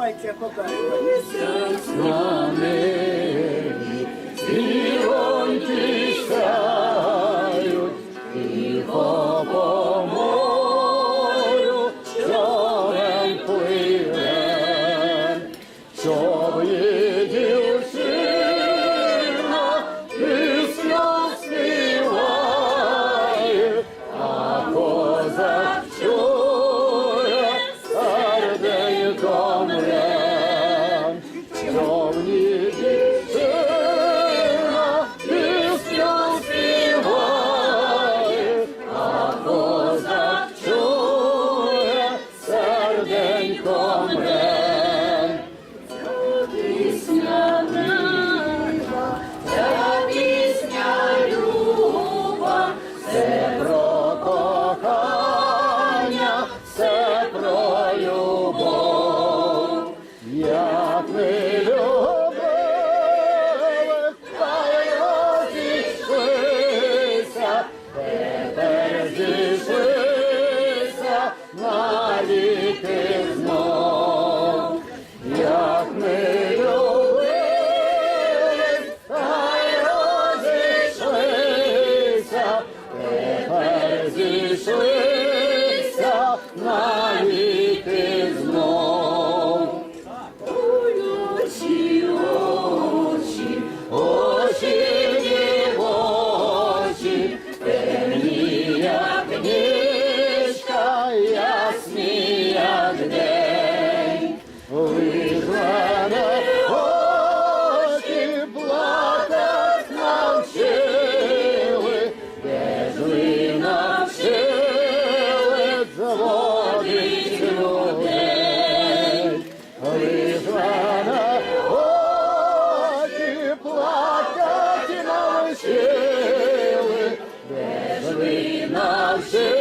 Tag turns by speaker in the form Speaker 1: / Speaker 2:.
Speaker 1: Місяця побачимо.
Speaker 2: Серденько мре.
Speaker 3: Пісня нива, ця пісня люба,
Speaker 2: Це про кохання, про любов. Як ми любили, Hashem.